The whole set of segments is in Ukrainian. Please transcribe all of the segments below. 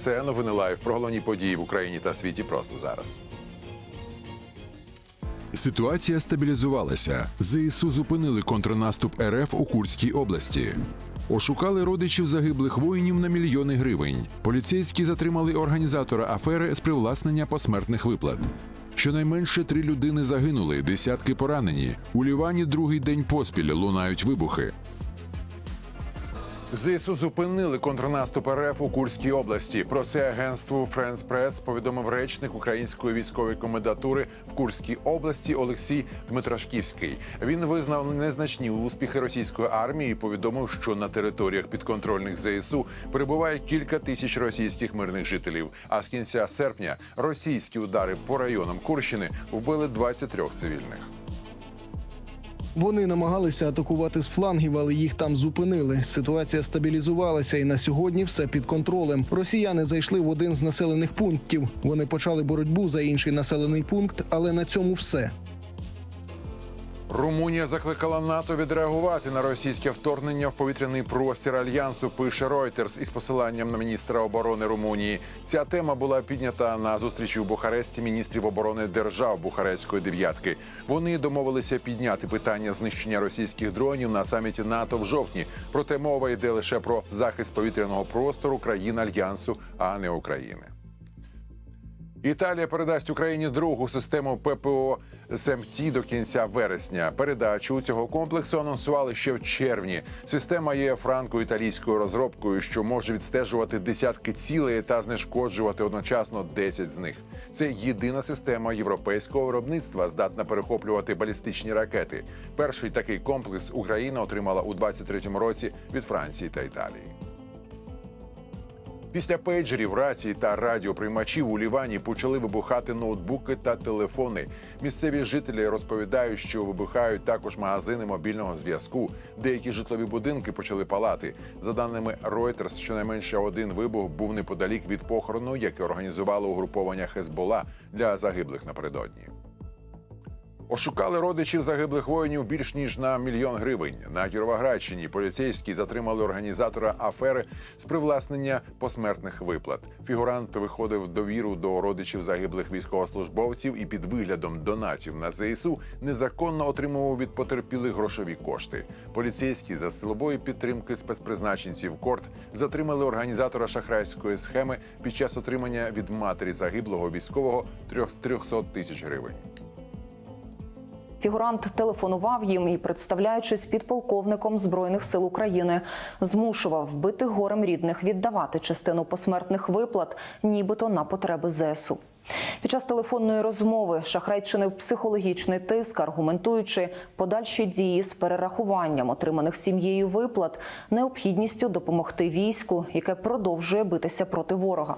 Це новини лайв про головні події в Україні та світі просто зараз. Ситуація стабілізувалася. ЗСУ зупинили контрнаступ РФ у Курській області. Ошукали родичів загиблих воїнів на мільйони гривень. Поліцейські затримали організатора афери з привласнення посмертних виплат. Щонайменше три людини загинули, десятки поранені. У Лівані другий день поспіль лунають вибухи. ЗСУ зупинили контрнаступ РФ у Курській області. Про це агентству Френс Прес повідомив речник української військової комендатури в Курській області Олексій Дмитрашківський. Він визнав незначні успіхи російської армії. і Повідомив, що на територіях підконтрольних ЗСУ перебуває кілька тисяч російських мирних жителів. А з кінця серпня російські удари по районам Курщини вбили 23 цивільних. Вони намагалися атакувати з флангів, але їх там зупинили. Ситуація стабілізувалася, і на сьогодні все під контролем. Росіяни зайшли в один з населених пунктів. Вони почали боротьбу за інший населений пункт, але на цьому все. Румунія закликала НАТО відреагувати на російське вторгнення в повітряний простір альянсу. Пише Reuters із посиланням на міністра оборони Румунії. Ця тема була піднята на зустрічі у Бухаресті міністрів оборони держав Бухарестської дев'ятки. Вони домовилися підняти питання знищення російських дронів на саміті НАТО в жовтні. Проте мова йде лише про захист повітряного простору країн альянсу, а не України. Італія передасть Україні другу систему ППО СМТ до кінця вересня. Передачу цього комплексу анонсували ще в червні. Система є франко-італійською розробкою, що може відстежувати десятки цілей та знешкоджувати одночасно 10 з них. Це єдина система європейського виробництва, здатна перехоплювати балістичні ракети. Перший такий комплекс Україна отримала у 23-му році від Франції та Італії. Після пейджерів, рацій та радіоприймачів у Лівані почали вибухати ноутбуки та телефони. Місцеві жителі розповідають, що вибухають також магазини мобільного зв'язку. Деякі житлові будинки почали палати. За даними Reuters, щонайменше один вибух був неподалік від похорону, яке організувало угруповання Хезбола для загиблих напередодні. Ошукали родичів загиблих воїнів більш ніж на мільйон гривень. На Кіровоградщині поліцейські затримали організатора афери з привласнення посмертних виплат. Фігурант виходив довіру до родичів загиблих військовослужбовців і під виглядом донатів на ЗСУ незаконно отримував від потерпілих грошові кошти. Поліцейські за силової підтримки спецпризначенців корт затримали організатора шахрайської схеми під час отримання від матері загиблого військового трьох 300 тисяч гривень. Фігурант телефонував їм і, представляючись підполковником збройних сил України, змушував вбитих горем рідних віддавати частину посмертних виплат, нібито на потреби ЗСУ. Під час телефонної розмови шахрай чинив психологічний тиск, аргументуючи подальші дії з перерахуванням отриманих сім'єю виплат, необхідністю допомогти війську, яке продовжує битися проти ворога.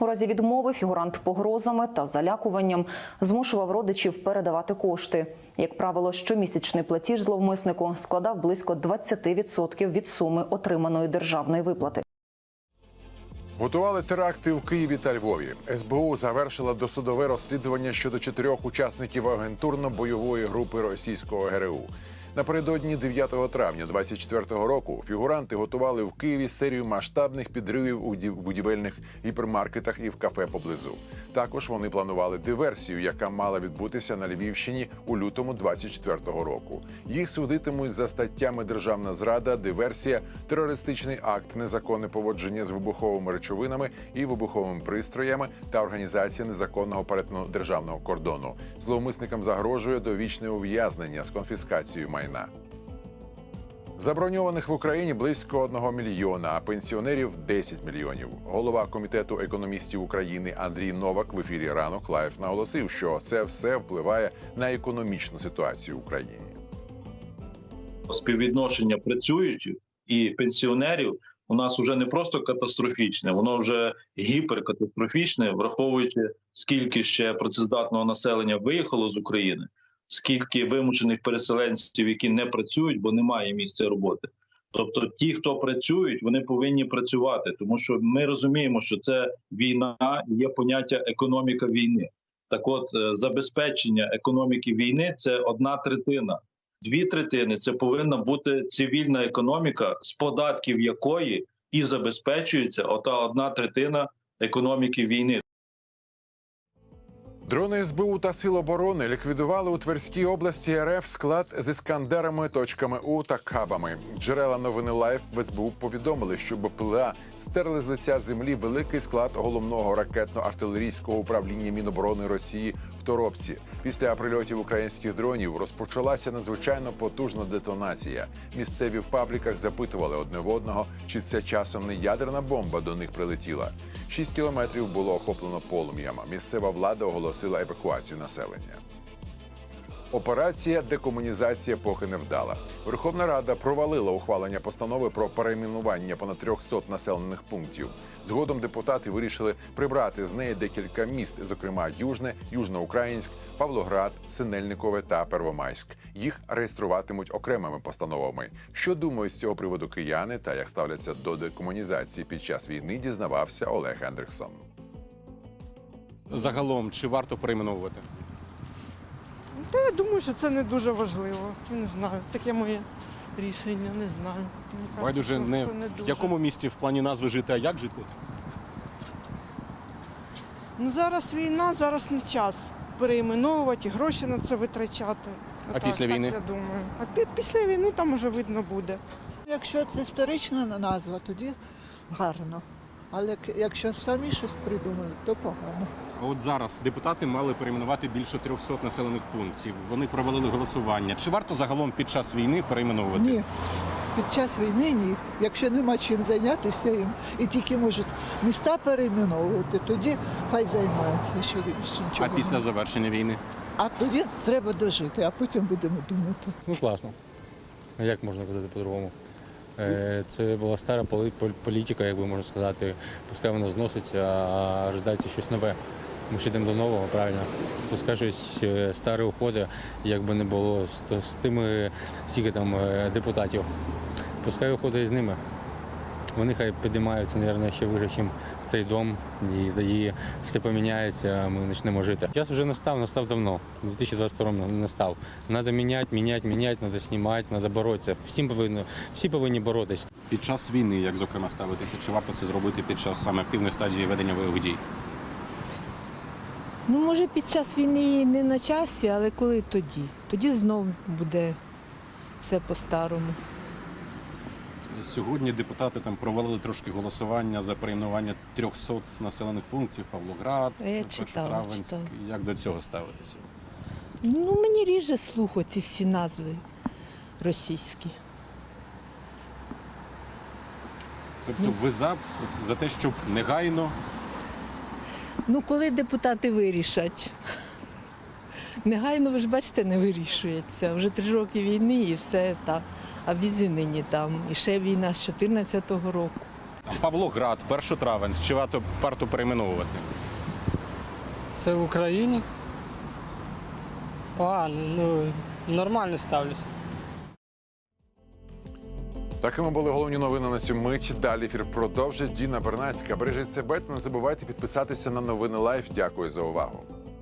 У разі відмови фігурант погрозами та залякуванням змушував родичів передавати кошти. Як правило, щомісячний платіж зловмиснику складав близько 20% від суми отриманої державної виплати. Готували теракти в Києві та Львові. СБУ завершила досудове розслідування щодо чотирьох учасників агентурно-бойової групи російського ГРУ. Напередодні 9 травня 24-го року фігуранти готували в Києві серію масштабних підривів у ді- будівельних гіпермаркетах і в кафе поблизу. Також вони планували диверсію, яка мала відбутися на Львівщині у лютому 24-го року. Їх судитимуть за статтями державна зрада, диверсія, терористичний акт, незаконне поводження з вибуховими речовинами і вибуховими пристроями та організація незаконного перетину державного кордону. Зловмисникам загрожує довічне ув'язнення з конфіскацією майна. Заброньованих в Україні близько одного мільйона, а пенсіонерів 10 мільйонів. Голова комітету економістів України Андрій Новак в ефірі ранок лайф наголосив, що це все впливає на економічну ситуацію в Україні. співвідношення працюючих і пенсіонерів у нас вже не просто катастрофічне, воно вже гіперкатастрофічне, враховуючи скільки ще працездатного населення виїхало з України, скільки вимушених переселенців, які не працюють, бо немає місця роботи. Тобто, ті, хто працюють, вони повинні працювати, тому що ми розуміємо, що це війна, є поняття економіка війни. Так, от е, забезпечення економіки війни це одна третина. Дві третини це повинна бути цивільна економіка, з податків якої і забезпечується ота одна третина економіки війни. Дрони СБУ та Сил оборони ліквідували у Тверській області РФ склад з іскандерами, точками У та кабами. Джерела новини Лайф в СБУ повідомили, що БПЛА стерли з лиця землі великий склад головного ракетно-артилерійського управління Міноборони Росії Торопці. Після прильотів українських дронів розпочалася надзвичайно потужна детонація. Місцеві в пабліках запитували одне в одного, чи це часом не ядерна бомба до них прилетіла. Шість кілометрів було охоплено полум'ям. Місцева влада оголосила евакуацію населення. Операція декомунізація поки не вдала. Верховна Рада провалила ухвалення постанови про перейменування понад 300 населених пунктів. Згодом депутати вирішили прибрати з неї декілька міст, зокрема Южне, Южноукраїнськ, Павлоград, Синельникове та Первомайськ. Їх реєструватимуть окремими постановами. Що думають з цього приводу кияни та як ставляться до декомунізації під час війни, дізнавався Олег Ендриксон. Загалом, чи варто перейменовувати? Та я думаю, що це не дуже важливо. Я не знаю. Таке моє рішення, не знаю. Мені кажуть, Байдуже що- не що в дуже. якому місті в плані назви жити, а як жити? Ну зараз війна, зараз не час переіменовувати, гроші на це витрачати. А після війни? Так, я думаю. А пі- після війни там уже видно буде. Якщо це історична назва, тоді гарно. Але якщо самі щось придумали, то погано. А От зараз депутати мали перейменувати більше 300 населених пунктів. Вони провалили голосування. Чи варто загалом під час війни перейменовувати? Ні. Під час війни ні. Якщо нема чим зайнятися їм і тільки можуть міста перейменовувати, тоді хай займаються, що більше А нічого. після завершення війни? а тоді треба дожити, а потім будемо думати. Ну класно. А Як можна казати по-другому? Е, Це була стара політика, як би можна сказати. Пускай вона зноситься, а ожидається щось нове. Ми ще йдемо до нового, правильно. Пускай щось е, старе уходи, як би не було з, тими скільки там е, депутатів. Пускай уходить з ними. Вони хай підіймаються, мабуть, ще вище, ніж цей дом, і тоді все поміняється, а ми почнемо жити. Час вже настав, настав давно. У 2022 настав. Треба міняти, міняти, міняти, треба знімати, треба боротися. Всім повинні, всі повинні боротися. Під час війни, як зокрема ставитися, чи варто це зробити під час саме активної стадії ведення бойових дій? Ну, може, під час війни не на часі, але коли тоді? Тоді знов буде все по-старому. Сьогодні депутати там провалили трошки голосування за перейменування 300 населених пунктів Павлоград, Я читала, Першотравенськ. читала. Як до цього ставитися? Ну, мені ріже слуху ці всі назви російські. Тобто ви за, за те, щоб негайно Ну, коли депутати вирішать. Негайно, ви ж бачите, не вирішується. Вже три роки війни і все так. А візі нині там. І ще війна з 2014 року. Павлоград, Першотравенськ, чи варто, варто перейменовувати? Це в Україні? Погано, ну нормально ставлюся. Такими були головні новини на цю мить. Далі ефір продовжить Діна Бернацька. Бережіть себе та не забувайте підписатися на новини Лайф. Дякую за увагу.